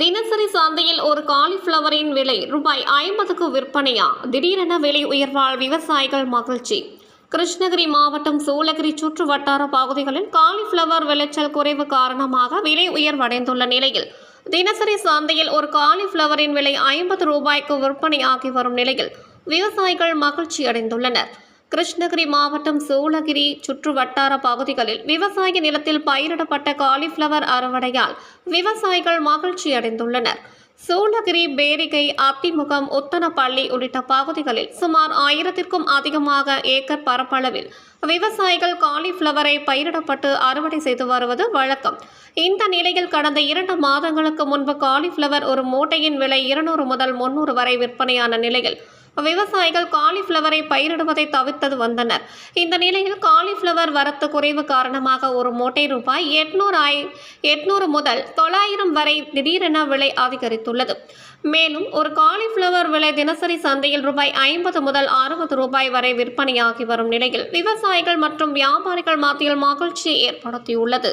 தினசரி சந்தையில் ஒரு காலிஃப்ளவரின் விலை ரூபாய் ஐம்பதுக்கு விற்பனையா? திடீரென விலை உயர்வால் விவசாயிகள் மகிழ்ச்சி. கிருஷ்ணகிரி மாவட்டம் சூளகிரி சுற்று வட்டார பகுதிகளில் காலிஃப்ளவர் விளைச்சல் குறைவு காரணமாக விலை உயர்வடைந்துள்ள நிலையில் தினசரி சந்தையில் ஒரு காலிஃப்ளவரின் விலை ஐம்பது ரூபாய்க்கு விற்பனையாகி வரும் நிலையில் விவசாயிகள் மகிழ்ச்சி அடைந்துள்ளனர் கிருஷ்ணகிரி மாவட்டம் சூளகிரி சுற்று வட்டார பகுதிகளில் விவசாய நிலத்தில் பயிரிடப்பட்ட காலிஃப்ளவர் அறுவடையால் விவசாயிகள் மகிழ்ச்சி அடைந்துள்ளனர் சூளகிரி பேரிகை அத்திமுகம் உத்தனப்பள்ளி உள்ளிட்ட பகுதிகளில் சுமார் ஆயிரத்திற்கும் அதிகமாக ஏக்கர் பரப்பளவில் விவசாயிகள் காலிஃப்ளவரை பயிரிடப்பட்டு அறுவடை செய்து வருவது வழக்கம். இந்த நிலையில் கடந்த இரண்டு மாதங்களுக்கு முன்பு காலிஃப்ளவர் ஒரு மூட்டையின் விலை இருநூறு முதல் முன்னூறு வரை விற்பனையான நிலையில் விவசாயிகள் காலிஃப்ளவரை பயிரிடுவதை தவிர்த்தது வந்தனர். இந்த நிலையில் காலிஃப்ளவர் வரத்து குறைவு காரணமாக ஒரு மூட்டை ரூபாய் எட்நூறு ஆய் எட்நூறு முதல் தொள்ளாயிரம் வரை திடீரென விலை அதிகரித்துள்ளது. மேலும் ஒரு காலிஃப்ளவர் விலை தினசரி சந்தையில் ரூபாய் ஐம்பது முதல் அறுபது ரூபாய் வரை விற்பனையாகி வரும் நிலையில் விவசாயிகள் மற்றும் வியாபாரிகள் மத்தியில் மகிழ்ச்சியை ஏற்படுத்தியுள்ளது.